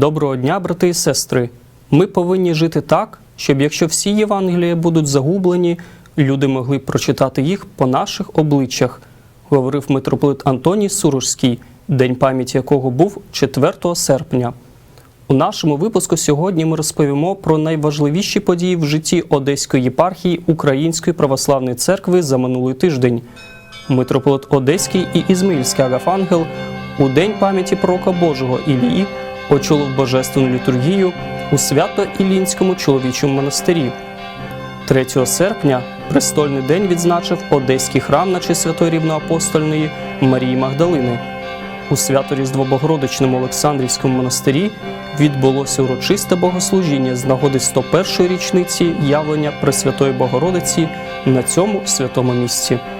Доброго дня, брати і сестри. Ми повинні жити так, щоб якщо всі Євангелії будуть загублені, люди могли прочитати їх по наших обличчях, говорив митрополит Антоній Сурожський, день пам'яті якого був 4 серпня. У нашому випуску сьогодні ми розповімо про найважливіші події в житті Одеської єпархії Української православної церкви за минулий тиждень. Митрополит Одеський і Ізмаїльський Агафангел у день пам'яті пророка Божого Ілії очолив божественну літургію у Свято-Іллінському чоловічому монастирі. 3 серпня престольний день відзначив Одеський храм на честь святої рівноапостольної Марії Магдалини. У свято-різдво Богородичному Олександрівському монастирі відбулося урочисте богослужіння з нагоди 101-ї річниці явлення Пресвятої Богородиці на цьому святому місці. –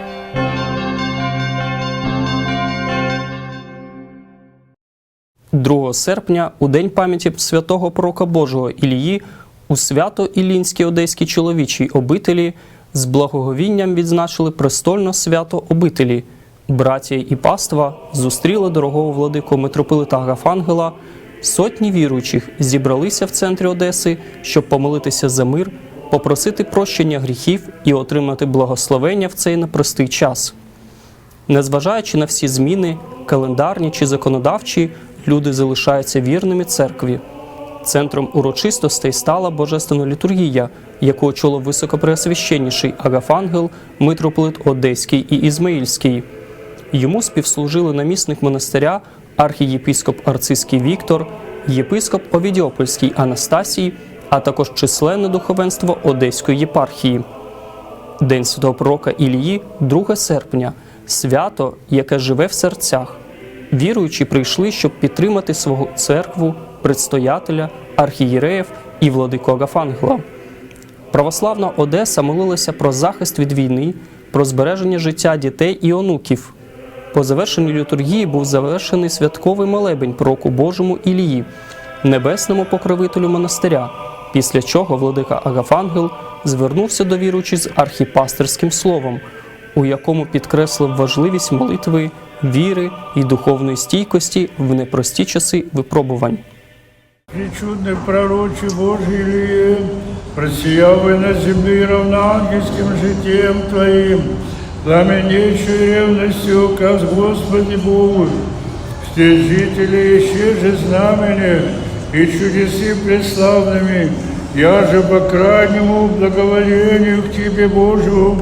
2 серпня, у день пам'яті святого пророка Божого Ілії, у свято Іллінській Одеській чоловічій обителі з благоговінням відзначили престольно свято обителі. Братія і паства зустріли дорогого владику митрополита Агафангела. Сотні віруючих зібралися в центрі Одеси, щоб помолитися за мир, попросити прощення гріхів і отримати благословення в цей непростий час. Незважаючи на всі зміни, календарні чи законодавчі, люди залишаються вірними церкві. Центром урочистостей стала божественна літургія, яку очолив високопреосвященніший Агафангел, митрополит Одеський і Ізмаїльський. Йому співслужили намісник монастиря, архієпископ Арцизький Віктор, єпископ Овідіопольський Анастасій, а також численне духовенство Одеської єпархії. День святого пророка Ілії 2 серпня свято, яке живе в серцях. Віруючі прийшли, щоб підтримати свого церкву, предстоятеля, архієреїв і владику Агафангела. Православна Одеса молилася про захист від війни, про збереження життя дітей і онуків. По завершенню літургії був завершений святковий молебень пророку Божому Ілії, небесному покровителю монастиря, після чого владика Агафангел звернувся до віруючих з архіпастерським словом, у якому підкреслив важливість молитви, віри і духовної стійкості в непрості часи випробувань. Причудный пророче Божий Илье, просиявый на земле равноангельским житием Твоим, пламеннейшей ревностью указ Господи Богу, все жители еще же знамения и чудесы преславными, я же по крайнему благоволению к Тебе, Божию,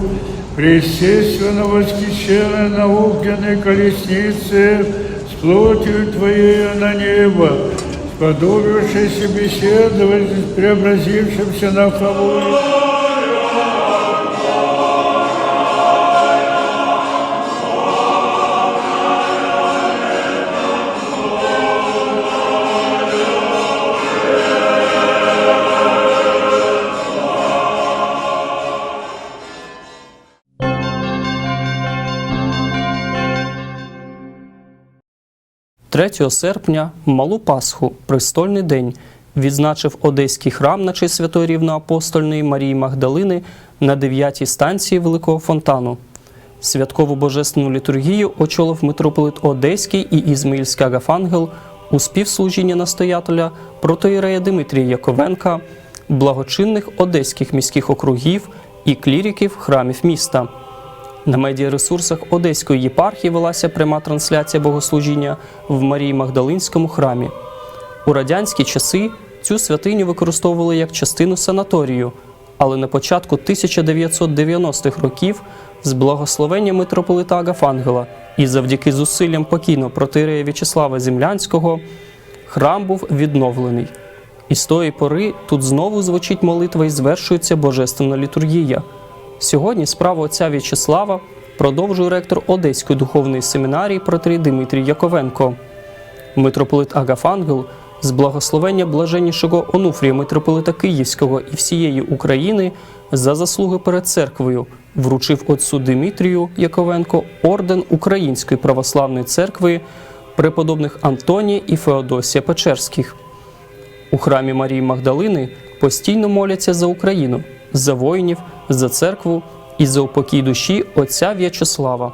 преестественно восхищенной на огненной колеснице с плотью Твоей на небо, сподобившийся беседовать с преобразившимся на Хавуе. – 3 серпня Малу Пасху, престольний день, відзначив Одеський храм на честь святої рівноапостольної Марії Магдалини на 9-й станції Великого Фонтану. Святкову божественну літургію очолив митрополит Одеський і Ізмаїльський Агафангел у співслужінні настоятеля протоїрея Димитрія Яковенка, благочинних одеських міських округів і кліриків храмів міста. На медіаресурсах Одеської єпархії велася пряма трансляція богослужіння в Марії Магдалинському храмі. У радянські часи цю святиню використовували як частину санаторію, але на початку 1990-х років з благословення митрополита Агафангела і завдяки зусиллям покійного протирея В'ячеслава Землянського храм був відновлений. І з тої пори тут знову звучить молитва і звершується божественна літургія. Сьогодні справу отця В'ячеслава продовжує ректор Одеської духовної семінарії протерій Дмитрій Яковенко. Митрополит Агафангел з благословення блаженнішого Онуфрія митрополита Київського і всієї України за заслуги перед церквою вручив отцу Дмитрію Яковенко орден Української православної церкви преподобних Антонія і Феодосія Печерських. У храмі Марії Магдалини постійно моляться за Україну, за воїнів, за церкву і за упокій душі отця В'ячеслава.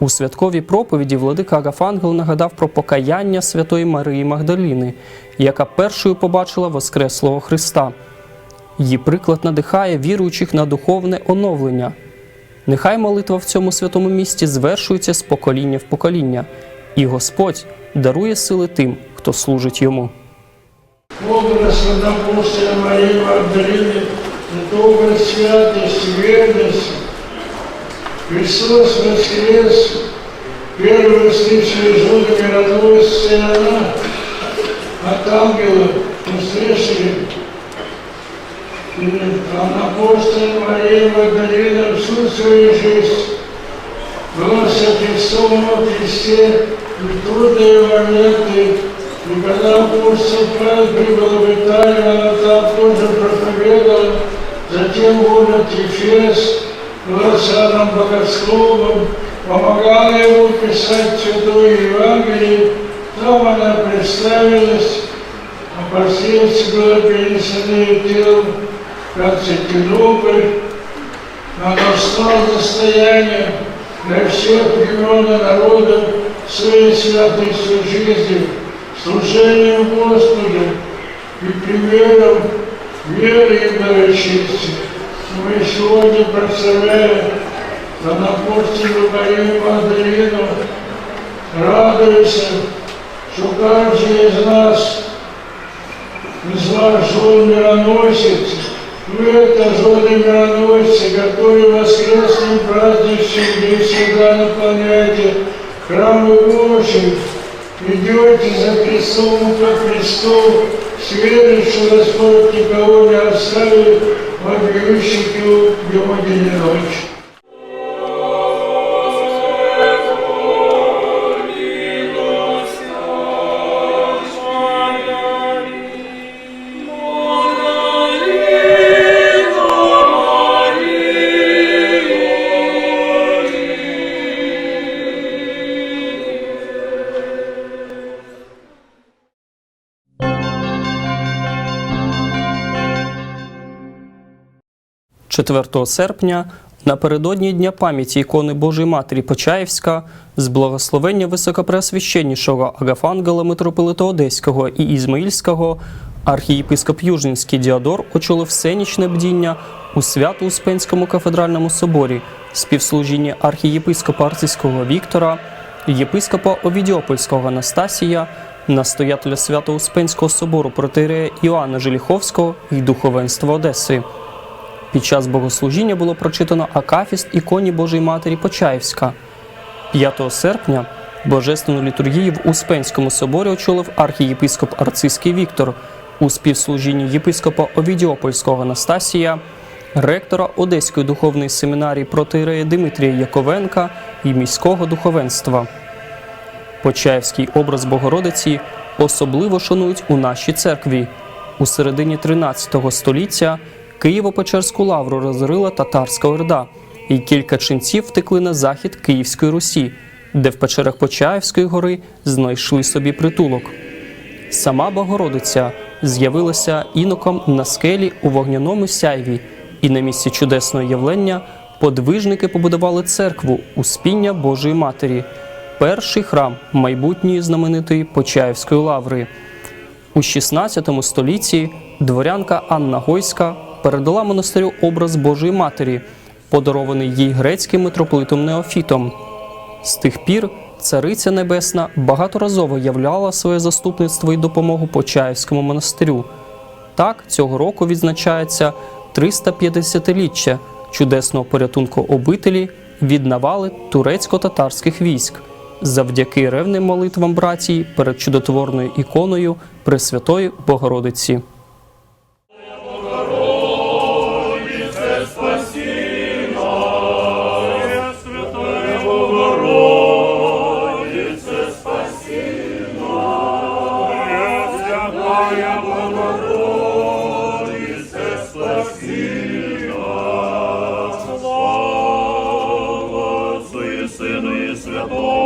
У святковій проповіді владика Агафангел нагадав про покаяння святої Марії Магдаліни, яка першою побачила Воскреслого Христа. Її приклад надихає віруючих на духовне оновлення. Нехай молитва в цьому святому місті звершується з покоління в покоління, і Господь дарує сили тим, хто служить йому. Образ апостола Марии Магдалины, доброй святости, верности. Христос воскрес, первый воскресший из жода миротворца, и она от ангела услышали. И апостол Мария Магдалина всю свою жизнь была со Христом во Христе, и в трудные моменты и когда апостол Павел прибыл в Италию, она там тоже проповедовала, затем город Ефес, самым богословом, помогала ему писать Святое Евангелие, там она представилась, а последствия было перенесено телом в Константинополь, она стала достоянием для всех и народов своей святостью жизни, служением Господу и примером веры и. Мы сегодня прославляем Ранапостелю Марию Магдалину, радуемся, что каждый из нас из вас жен мироносец, вы это жены мироносцы, которые воскресным праздничным дни всегда наполняете храмы Божий, идете за Христом по Христу, с верой, что Господь никого не оставит, вопиющих его ночь. – 4 серпня напередодні Дня пам'яті ікони Божої Матері Почаївська з благословення високопреосвященнішого Агафангела митрополита Одеського і Ізмаїльського архієпископ Южнінський Діадор очолив всенічне бдіння у Свято-Успенському кафедральному соборі, співслужіння архієпископа Арцизького Віктора, єпископа Овідіопольського Анастасія, настоятеля Свято-Успенського собору протирея Іоанна Желіховського і духовенства Одеси. Під час богослужіння було прочитано Акафіст іконі Божої Матері Почаївська. 5 серпня божественну літургію в Успенському соборі очолив архієпископ Арцизький Віктор у співслужінні єпископа Овідіопольського Анастасія, ректора Одеської духовної семінарії протирея Димитрія Яковенка і міського духовенства. Почаївський образ Богородиці особливо шанують у нашій церкві. У середині 13 століття Києво-Печерську лавру розорила татарська орда, і кілька ченців втекли на захід Київської Русі, де в печерах Почаївської гори знайшли собі притулок. Сама Богородиця з'явилася іноком на скелі у вогняному сяйві, і на місці чудесного явлення подвижники побудували церкву Успіння Божої Матері, перший храм майбутньої знаменитої Почаївської лаври. У 16 столітті дворянка Анна Гойська передала монастирю образ Божої Матері, подарований їй грецьким митрополитом Неофітом. З тих пір Цариця Небесна багаторазово являла своє заступництво і допомогу Почаївському монастирю. Так, цього року відзначається 350-річчя чудесного порятунку обителі від навали турецько-татарських військ завдяки ревним молитвам братії перед чудотворною іконою Пресвятої Богородиці. Святого.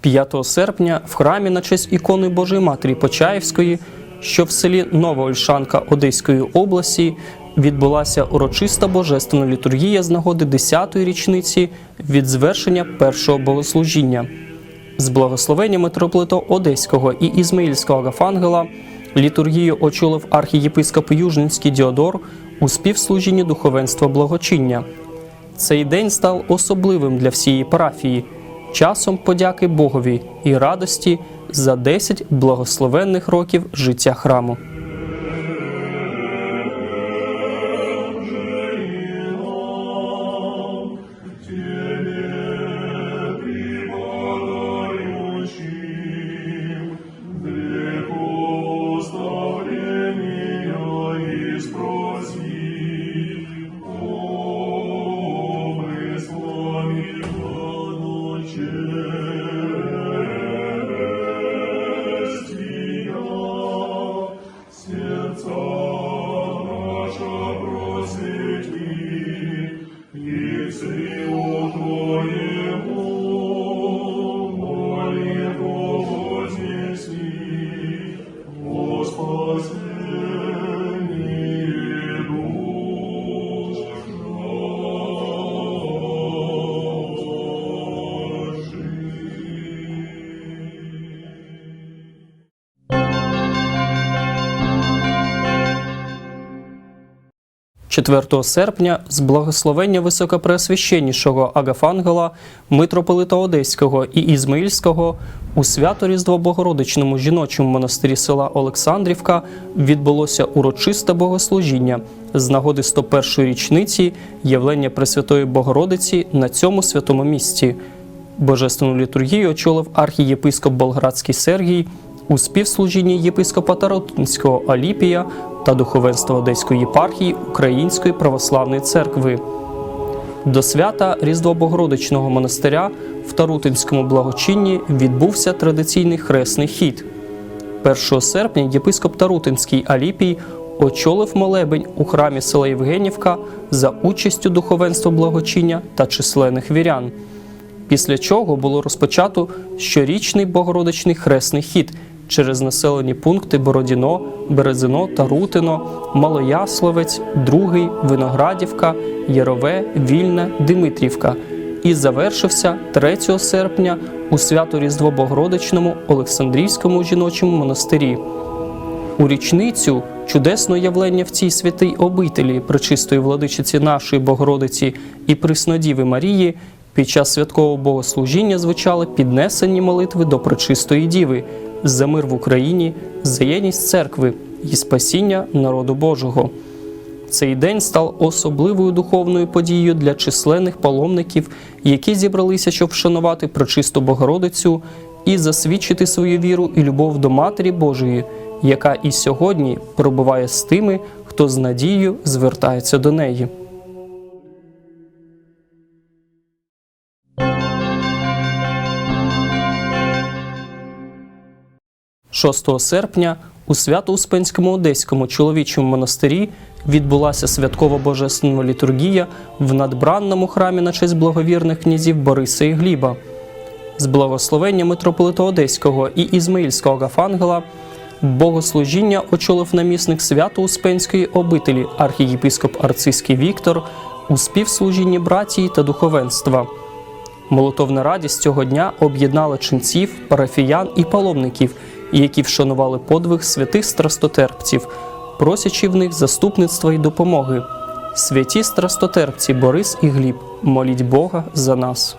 5 серпня в храмі на честь ікони Божої Матері Почаївської що в селі Нова Ольшанка Одеської області відбулася урочиста божественна літургія з нагоди 10-ї річниці від звершення першого богослужіння. З благословення митрополита Одеського і Ізмаїльського Агафангела літургію очолив архієпископ Южненський Діодор у співслужінні духовенства благочиння. Цей день став особливим для всієї парафії, часом подяки Богові і радості за 10 благословенних років життя храму. – 4 серпня з благословення високопреосвященнішого Агафангела, митрополита Одеського і Ізмаїльського у свято Різдво Богородичному жіночому монастирі села Олександрівка відбулося урочисте богослужіння з нагоди 101-ї річниці явлення Пресвятої Богородиці на цьому святому місці. Божественну літургію очолив архієпископ Болградський Сергій у співслужінні єпископа Таротинського Аліпія та духовенства Одеської єпархії Української православної церкви. До свята Різдво Богородичного монастиря в Тарутинському благочинні відбувся традиційний хресний хід. 1 серпня єпископ Тарутинський Аліпій очолив молебень у храмі села Євгенівка за участю духовенства благочиння та численних вірян. Після чого було розпочато щорічний богородичний хресний хід через населені пункти Бородіно, Березино, Тарутино, Малоясловець, Другий, Виноградівка, Ярове, Вільне, Димитрівка і завершився 3 серпня у свято Різдво Богородичному Олександрійському жіночому монастирі. У річницю чудесного явлення в цій святій обителі Пречистої владичиці нашої Богородиці і Преснодіви Марії під час святкового богослужіння звучали піднесені молитви до Пречистої Діви за мир в Україні, за єдність церкви і спасіння народу Божого. Цей день став особливою духовною подією для численних паломників, які зібралися, щоб вшанувати пречисту Богородицю і засвідчити свою віру і любов до Матері Божої, яка і сьогодні пробуває з тими, хто з надією звертається до неї. 6 серпня у Свято-Успенському Одеському чоловічому монастирі відбулася святкова божественна літургія в надбранному храмі на честь благовірних князів Бориса і Гліба. З благословення митрополита Одеського і Ізмаїльського Гафангела богослужіння очолив намісник Свято-Успенської обителі архієпископ Арцизький Віктор у співслужінні братії та духовенства. Молотовна радість цього дня об'єднала ченців, парафіян і паломників, які вшанували подвиг святих страстотерпців, просячи в них заступництва і допомоги. Святі страстотерпці Борис і Гліб, моліть Бога за нас.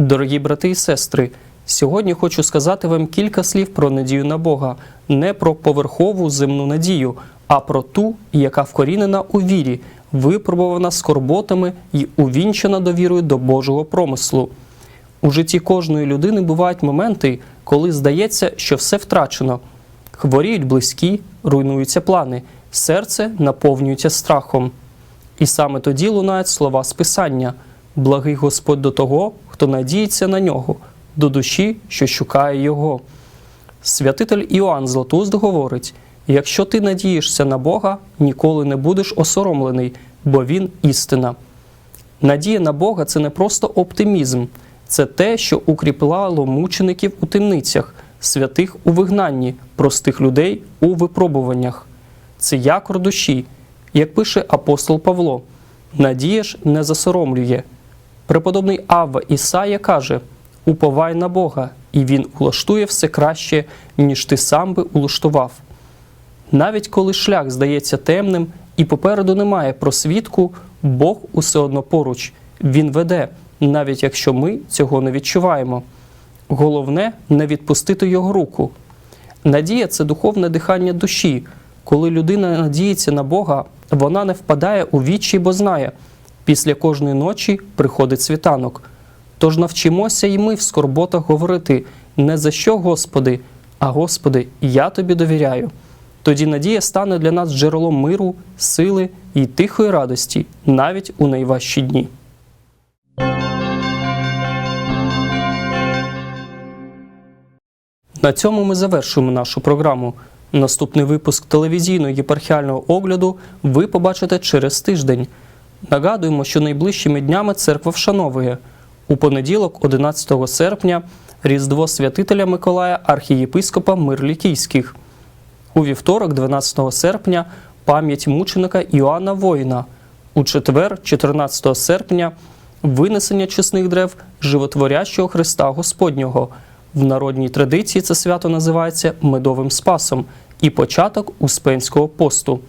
Дорогі брати і сестри, сьогодні хочу сказати вам кілька слів про надію на Бога, не про поверхову земну надію, а про ту, яка вкорінена у вірі, випробувана скорботами і увінчена довірою до Божого промислу. У житті кожної людини бувають моменти, коли здається, що все втрачено. Хворіють близькі, руйнуються плани, серце наповнюється страхом. І саме тоді лунають слова з Писання Благий Господь до того, хто надіється на нього, до душі, що шукає Його. Святитель Іоанн Златуст говорить: якщо ти надієшся на Бога, ніколи не будеш осоромлений, бо Він істина. Надія на Бога це не просто оптимізм, це те, що укріпляло мучеників у темницях, святих у вигнанні, простих людей у випробуваннях. Це якор душі, як пише апостол Павло: надія ж не засоромлює. Преподобний Авва Ісая каже: Уповай на Бога, і Він улаштує все краще, ніж ти сам би улаштував. Навіть коли шлях здається темним і попереду немає просвітку, Бог усе одно поруч. Він веде, навіть якщо ми цього не відчуваємо. Головне не відпустити його руку. Надія це духовне дихання душі. Коли людина надіється на Бога, вона не впадає у вічі, бо знає, після кожної ночі приходить світанок. Тож навчимося і ми в скорботах говорити не за що, Господи, а Господи, я тобі довіряю. Тоді надія стане для нас джерелом миру, сили і тихої радості навіть у найважчі дні. На цьому ми завершуємо нашу програму. Наступний випуск телевізійного єпархіального огляду ви побачите через тиждень. Нагадуємо, що найближчими днями церква вшановує у понеділок, 11 серпня, Різдво святителя Миколая архієпископа Мирлікійських. У вівторок, 12 серпня, пам'ять мученика Іоанна Воїна. У четвер, 14 серпня, винесення чесних древ животворящого Христа Господнього. В народній традиції це свято називається Медовим Спасом і початок Успенського посту.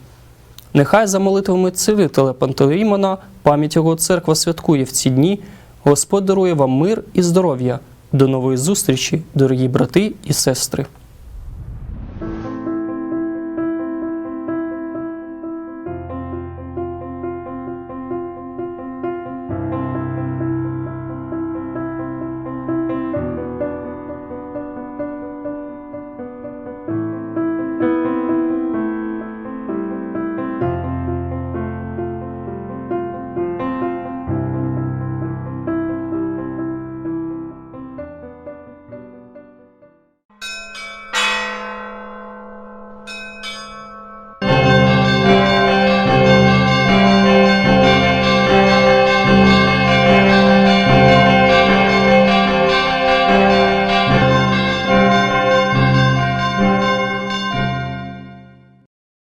Нехай за молитвами цивителя Пантелеймона пам'ять його церква святкує в ці дні. Господь дарує вам мир і здоров'я. До нової зустрічі, дорогі брати і сестри!